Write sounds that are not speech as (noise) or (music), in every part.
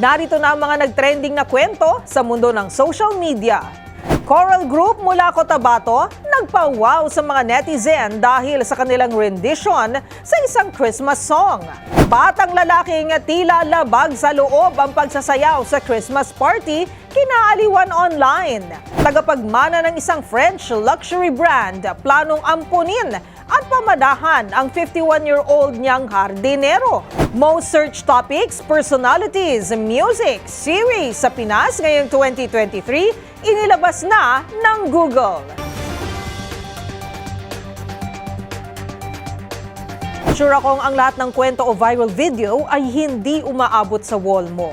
Narito na ang mga nagtrending na kwento sa mundo ng social media. Choral group mula Cotabato nagpa-wow sa mga netizen dahil sa kanilang rendition sa isang Christmas song. Batang lalaking tila labag sa loob ang pagsasayaw sa Christmas party kinaaliwan online. Tagapagmana ng isang French luxury brand planong ampunin at pamadahan ang 51-year-old niyang hardinero. Most search topics, personalities, music, series sa Pinas ngayong 2023, inilabas na ng Google. Sure akong ang lahat ng kwento o viral video ay hindi umaabot sa wall mo.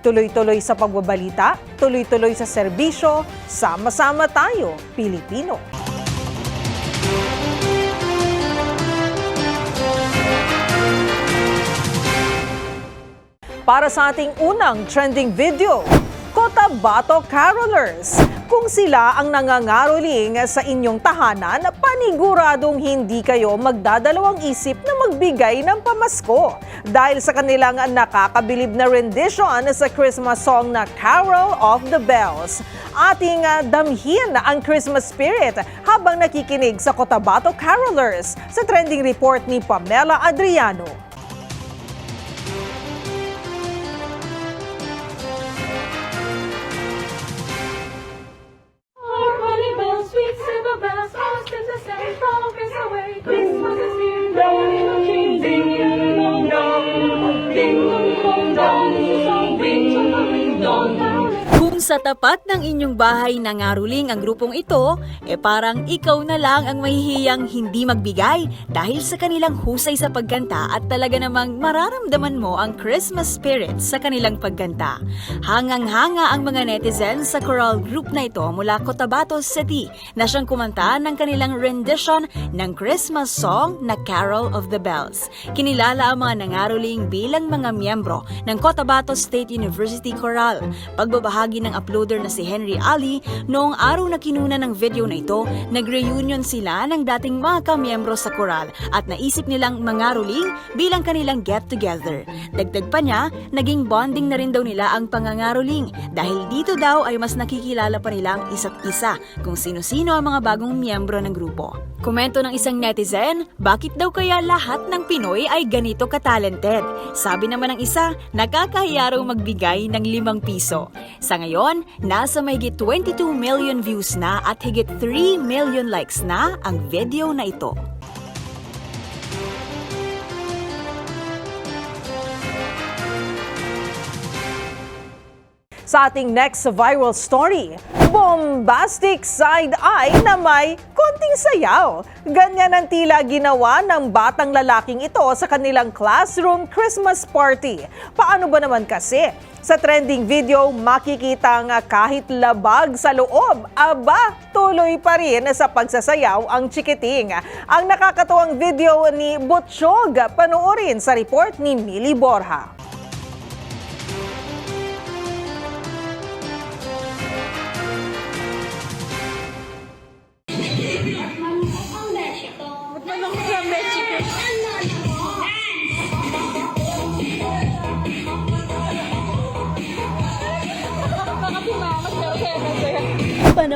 Tuloy-tuloy sa pagbabalita, tuloy-tuloy sa serbisyo, sama-sama tayo, Pilipino. Para sa ating unang trending video, Cotabato Carolers. Kung sila ang nangangaroling sa inyong tahanan, paniguradong hindi kayo magdadalawang isip na magbigay ng pamasko dahil sa kanilang nakakabilib na rendition sa Christmas song na Carol of the Bells. Ating ah, damhin ang Christmas spirit habang nakikinig sa Cotabato Carolers sa trending report ni Pamela Adriano. Sa tapat ng inyong bahay nangaruling ang grupong ito, eh parang ikaw na lang ang mahihiyang hindi magbigay dahil sa kanilang husay sa pagkanta at talaga namang mararamdaman mo ang Christmas spirit sa kanilang pagkanta. Hangang-hanga ang mga netizens sa choral group na ito mula Cotabato City na siyang kumanta ng kanilang rendition ng Christmas song na Carol of the Bells. Kinilala ang mga nangaruling bilang mga miyembro ng Cotabato State University Choral. Pagbabahagi ng uploader na si Henry Ali, noong araw na kinuna ng video na ito, nag-reunion sila ng dating mga kamiyembro sa koral at naisip nilang mangaruling bilang kanilang get-together. Dagdag pa niya, naging bonding na rin daw nila ang pangangaruling dahil dito daw ay mas nakikilala pa nila ang isa't isa kung sino-sino ang mga bagong miyembro ng grupo. Komento ng isang netizen, bakit daw kaya lahat ng Pinoy ay ganito katalented? Sabi naman ng isa, nakakahiya raw magbigay ng limang piso. Sa ngayon, nasa mahigit 22 million views na at higit 3 million likes na ang video na ito. Sa ating next viral story, bombastic side-eye na may konting sayaw. Ganyan ang tila ginawa ng batang lalaking ito sa kanilang classroom Christmas party. Paano ba naman kasi? Sa trending video, makikita nga kahit labag sa loob, aba, tuloy pa rin sa pagsasayaw ang chikiting. Ang nakakatuwang video ni Butchog, panoorin sa report ni Millie Borja.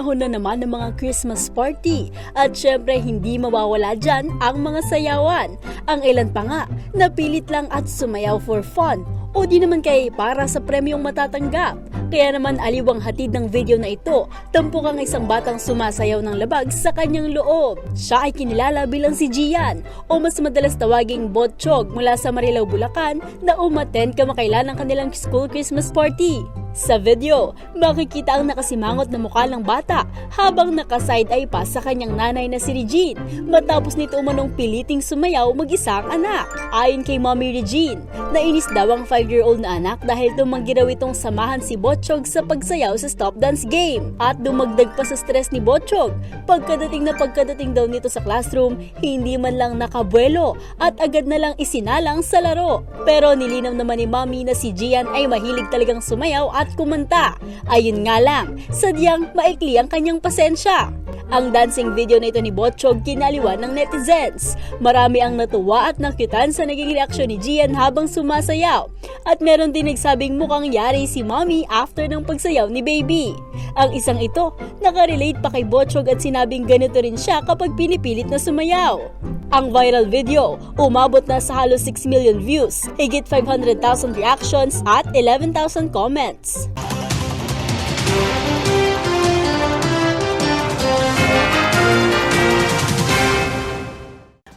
Panahon na naman ng mga Christmas party at syempre hindi mawawala dyan ang mga sayawan. Ang ilan pa nga, napilit lang at sumayaw for fun o di naman kay para sa premyong matatanggap. Kaya naman aliwang hatid ng video na ito, tampok ang isang batang sumasayaw ng labag sa kanyang loob. Siya ay kinilala bilang si Gian o mas madalas tawaging Botchog mula sa Marilao, Bulacan na umaten kamakailan ng kanilang school Christmas party. Sa video, makikita ang nakasimangot na mukha ng bata habang nakaside eye pa sa kanyang nanay na si Regine matapos nito umanong piliting sumayaw mag-isa ang anak. Ayon kay Mommy Regine, nainis daw ang 5-year-old na anak dahil tumanggi raw itong samahan si Botchog sa pagsayaw sa stop dance game. At dumagdag pa sa stress ni Botchog, pagkadating na pagkadating daw nito sa classroom, hindi man lang nakabuelo at agad na lang isinalang sa laro. Pero nilinaw naman ni Mommy na si Gian ay mahilig talagang sumayaw at kumanta. Ayun nga lang, sadyang maikli ang kanyang pasensya. Ang dancing video na ito ni Botchog kinaliwan ng netizens. Marami ang natuwa at nakyutan sa naging reaksyon ni Gian habang sumasayaw. At meron din nagsabing mukhang yari si mommy after ng pagsayaw ni baby. Ang isang ito, nakarelate pa kay Botchog at sinabing ganito rin siya kapag pinipilit na sumayaw. Ang viral video, umabot na sa halos 6 million views, higit 500,000 reactions at 11,000 comments.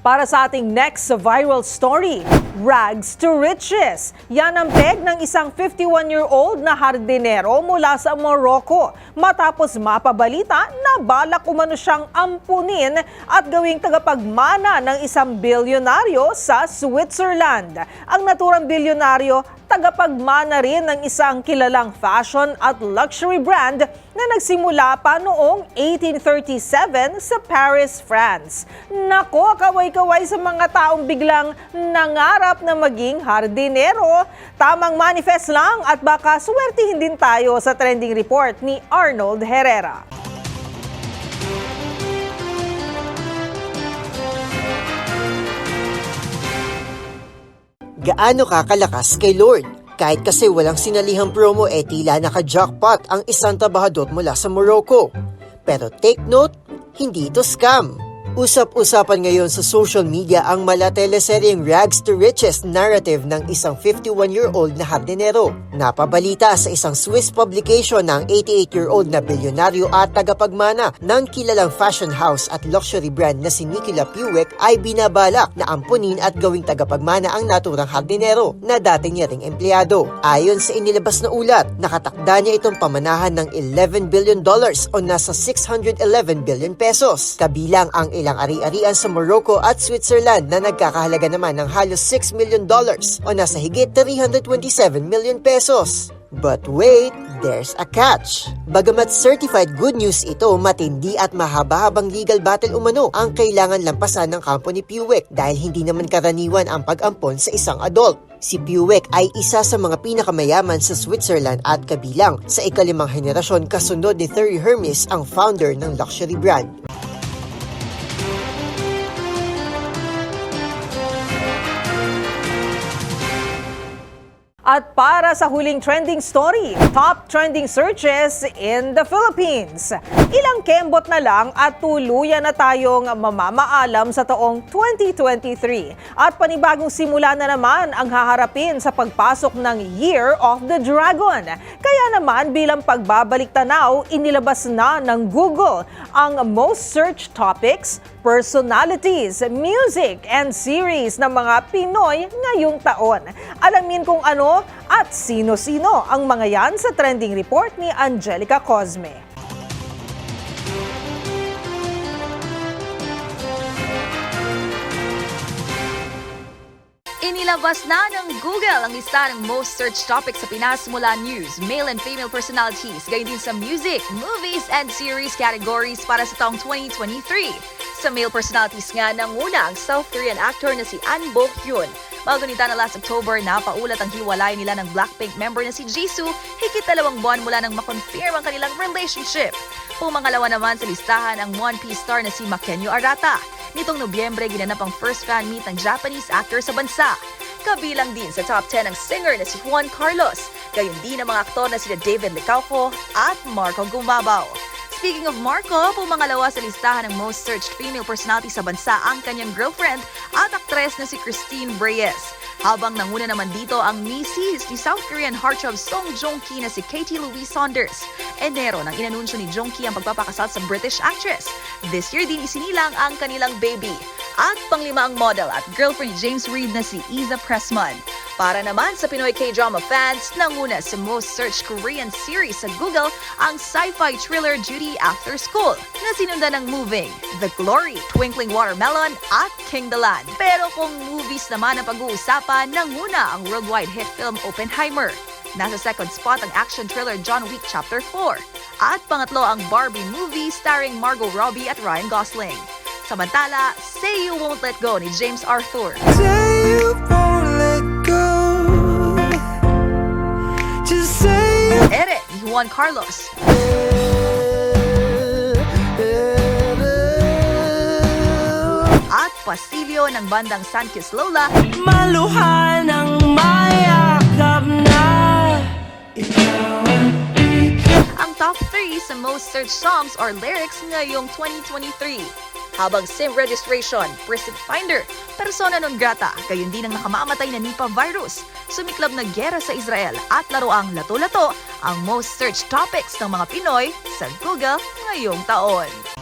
Para sa ating next viral story, rags to riches. Yan ang peg ng isang 51-year-old na hardinero mula sa Morocco matapos mapabalita na balak umano siyang ampunin at gawing tagapagmana ng isang bilyonaryo sa Switzerland. Ang naturang bilyonaryo, tagapagmana rin ng isang kilalang fashion at luxury brand na nagsimula pa noong 1837 sa Paris, France. Nako, kaway-kaway sa mga taong biglang nangarap na maging hardinero. Tamang manifest lang at baka swertihin din tayo sa trending report ni Arnold Herrera. Gaano ka kalakas kay Lord? Kahit kasi walang sinalihang promo eh tila naka-jackpot ang isang trabahador mula sa Morocco. Pero take note, hindi ito scam. Usap-usapan ngayon sa social media ang mala teleseryeng Rags to Riches narrative ng isang 51-year-old na hardinero. Napabalita sa isang Swiss publication ng 88-year-old na bilyonaryo at tagapagmana ng kilalang fashion house at luxury brand na si Nicola Puig ay binabalak na ampunin at gawing tagapagmana ang naturang hardinero na dati niya ring empleyado. Ayon sa inilabas na ulat, nakatakda niya itong pamanahan ng 11 billion dollars o nasa 611 billion pesos. Kabilang ang ilang ari-arian sa Morocco at Switzerland na nagkakahalaga naman ng halos 6 million dollars o nasa higit 327 million pesos. But wait, there's a catch. Bagamat certified good news ito, matindi at mahaba-habang legal battle umano ang kailangan lampasan ng kampo ni Puig dahil hindi naman karaniwan ang pag-ampon sa isang adult. Si Puig ay isa sa mga pinakamayaman sa Switzerland at kabilang sa ikalimang henerasyon kasunod ni Thierry Hermes ang founder ng luxury brand. At para sa huling trending story, top trending searches in the Philippines. Ilang kembot na lang at tuluyan na tayong mamamaalam sa taong 2023. At panibagong simula na naman ang haharapin sa pagpasok ng Year of the Dragon. Kaya naman bilang pagbabalik tanaw, inilabas na ng Google ang most searched topics, personalities, music, and series ng mga Pinoy ngayong taon. Alamin kung ano at sino-sino ang mga yan sa trending report ni Angelica Cosme. Inilabas na ng Google ang lista ng most searched topics sa Pinas mula news, male and female personalities, gayon din sa music, movies, and series categories para sa taong 2023. Sa male personalities nga, nanguna ang South Korean actor na si An Bo Hyun. Bago nita na last October, napaulat ang hiwalay nila ng Blackpink member na si Jisoo higit dalawang buwan mula nang makonfirm ang kanilang relationship. Pumangalawa naman sa listahan ang One Piece star na si Makenyo Arata. Nitong Nobyembre, ginanap ang first fan meet ng Japanese actor sa bansa. Kabilang din sa top 10 ang singer na si Juan Carlos, gayon din ang mga aktor na sina David Licauco at Marco Gumabaw. Speaking of Marco, pumangalawa sa listahan ng most searched female personality sa bansa ang kanyang girlfriend at aktres na si Christine Reyes. Habang nanguna naman dito ang misis ni South Korean heartthrob Song Joong-ki na si Katie Louise Saunders. Enero nang inanunsyo ni Joong-ki ang pagpapakasal sa British actress. This year din isinilang ang kanilang baby. At panglima ang model at girlfriend James Reid na si Isa Pressman. Para naman sa Pinoy K-drama fans, nanguna sa most searched Korean series sa Google ang sci-fi thriller Duty After School na sinundan ng Moving, The Glory, Twinkling Watermelon at King the Land. Pero kung movies naman ang pag-uusapan, nanguna ang worldwide hit film Oppenheimer. Nasa second spot ang action thriller John Wick Chapter 4. At pangatlo ang Barbie movie starring Margot Robbie at Ryan Gosling. Samantala, Say You Won't Let Go ni James Arthur. Say you Ere ni Juan Carlos. At Pasilyo ng bandang San Lola, Maluha ng mayakap na ang top 3 sa most searched songs or lyrics ngayong 2023. Habang SIM registration, precinct finder, persona non grata, gayon din ang nakamamatay na Nipah virus, sumiklab na gera sa Israel at laroang lato-lato ang most searched topics ng mga Pinoy sa Google ngayong taon.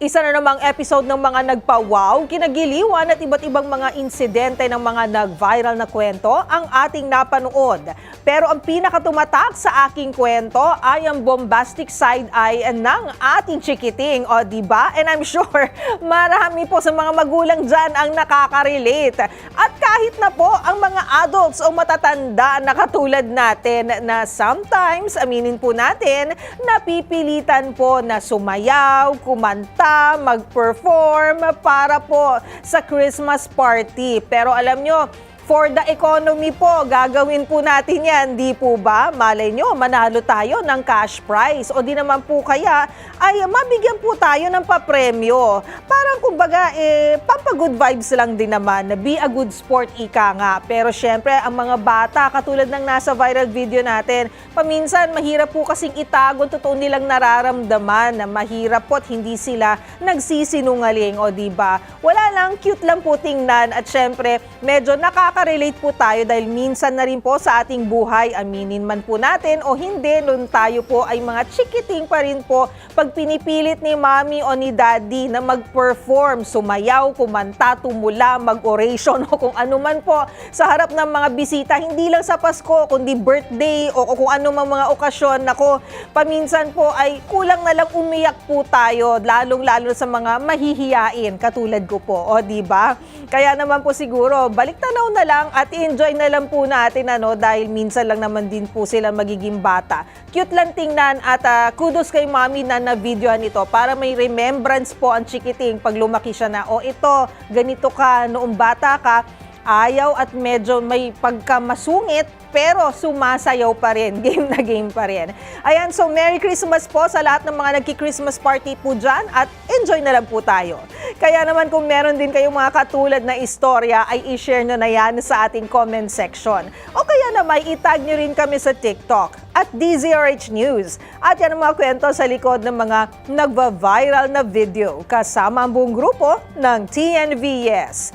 Isa na namang episode ng mga nagpa-wow, kinagiliwan at iba't ibang mga insidente ng mga nag-viral na kwento ang ating napanood. Pero ang pinakatumatak sa aking kwento ay ang bombastic side eye ng ating chikiting. O, di ba? And I'm sure (laughs) marami po sa mga magulang dyan ang nakaka-relate. At kahit na po ang mga adults o matatanda na katulad natin na sometimes, aminin po natin, napipilitan po na sumayaw, kumanta, mag-perform para po sa Christmas party. Pero alam nyo, for the economy po, gagawin po natin yan, di po ba? Malay nyo, manalo tayo ng cash prize o di naman po kaya ay mabigyan po tayo ng papremyo. Parang kumbaga, eh, pampagood vibes lang din naman, na be a good sport ika nga. Pero syempre, ang mga bata, katulad ng nasa viral video natin, paminsan mahirap po kasing itago ang totoo nilang nararamdaman na mahirap po at hindi sila nagsisinungaling o di ba? Wala lang, cute lang po tingnan at syempre, medyo nakaka-relate po tayo dahil minsan na rin po sa ating buhay, aminin man po natin o hindi, nun tayo po ay mga chikiting pa rin po pag pinipilit ni mami o ni daddy na mag-perform, sumayaw, kumanta, tumula, mag-oration (laughs) o kung ano man po sa harap ng mga bisita, hindi lang sa Pasko, kundi birthday o, o kung ano mang mga okasyon. Nako, paminsan po ay kulang na lang umiyak po tayo, lalong-lalo sa mga mahihiyain katulad ko po, o di ba? Kaya naman po siguro, balik tanaw na lang at enjoy na lang po natin ano dahil minsan lang naman din po sila magiging bata. Cute lang tingnan at ah, kudos kay mami na na-videohan ito para may remembrance po ang chikiting pag lumaki siya na, o ito, ganito ka noong bata ka, ayaw at medyo may pagkamasungit pero sumasayaw pa rin. (laughs) Game na game pa rin. Ayan, so Merry Christmas po sa lahat ng mga nagki-Christmas party po dyan at enjoy na lang po tayo. Kaya naman kung meron din kayong mga katulad na istorya ay i-share nyo na yan sa ating comment section. O kaya naman itag nyo rin kami sa TikTok at DZRH News. At yan ang mga kwento sa likod ng mga nagva-viral na video kasama ang buong grupo ng TNVS,